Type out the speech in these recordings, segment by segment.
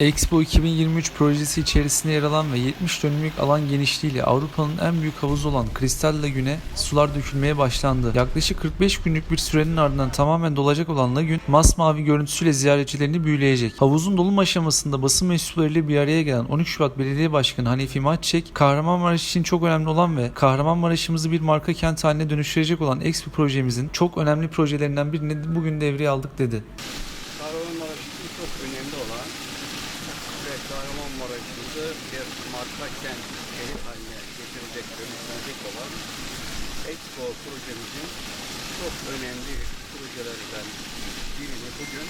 Expo 2023 projesi içerisinde yer alan ve 70 dönümlük alan genişliğiyle Avrupa'nın en büyük havuzu olan Kristal Lagün'e sular dökülmeye başlandı. Yaklaşık 45 günlük bir sürenin ardından tamamen dolacak olan lagün masmavi görüntüsüyle ziyaretçilerini büyüleyecek. Havuzun dolum aşamasında basın mensuplarıyla bir araya gelen 12 Şubat Belediye Başkanı Hanefi Maççek, Kahramanmaraş için çok önemli olan ve Kahramanmaraş'ımızı bir marka kent haline dönüştürecek olan Expo projemizin çok önemli projelerinden birini bugün devreye aldık dedi. Kahramanmaraş için çok önemli olan ve Kahramanmaraş'ımızı bir marka kent şehir haline getirecek, dönüştürecek olan Expo projemizin çok önemli projelerinden birini bugün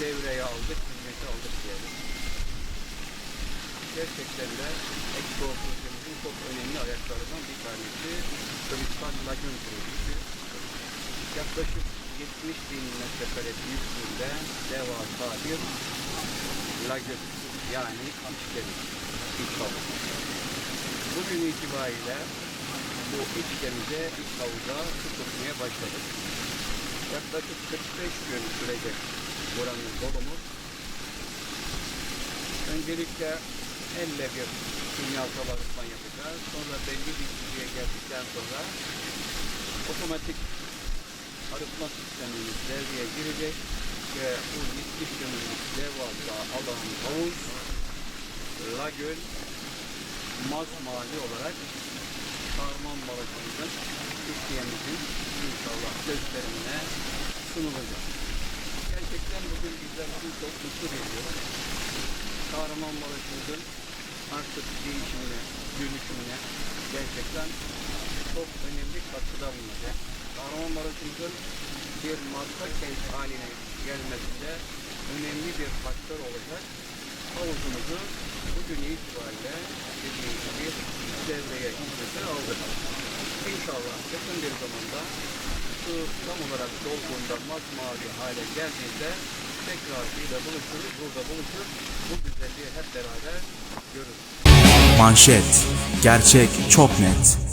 devreye aldık, hizmete aldık diyelim. Gerçekten de Expo projemizin çok önemli ayaklarından bir tanesi Kristal Lagün projesi. Yaklaşık 70 bin metrekare büyüklüğünde devasa bir lagün yani iç deniz, iç havuz. Bugün itibariyle bu iç denize, iç havuza su tutmaya başladık. Yaklaşık 45 gün sürecek buranın dolumu. Öncelikle elle bir kimyasal arıtma yapacağız. Sonra belli bir düzeye geldikten sonra otomatik arıtma sistemimiz devreye girecek ve bu 70 dönümlük devasa alan havuz, lagün, masmavi olarak Kahramanmaraş'ımızın Türkiye'mizin inşallah gösterimine sunulacak. Gerçekten bugün bizler için çok mutlu veriyor. Kahramanmaraş'ımızın artık değişimine, dönüşümüne gerçekten çok önemli katkıda bulunacak. Kahramanmaraş'ımızın bir marka kent haline gelmesinde önemli bir faktör olacak. Havuzumuzu bugün itibariyle dediğim gibi devreye hizmete aldık. İnşallah yakın bir zamanda su tam olarak dolduğunda masmavi hale geldiğinde tekrar ile buluşuruz, burada buluşur. Bu güzelliği hep beraber görürüz. Manşet. Gerçek çok net.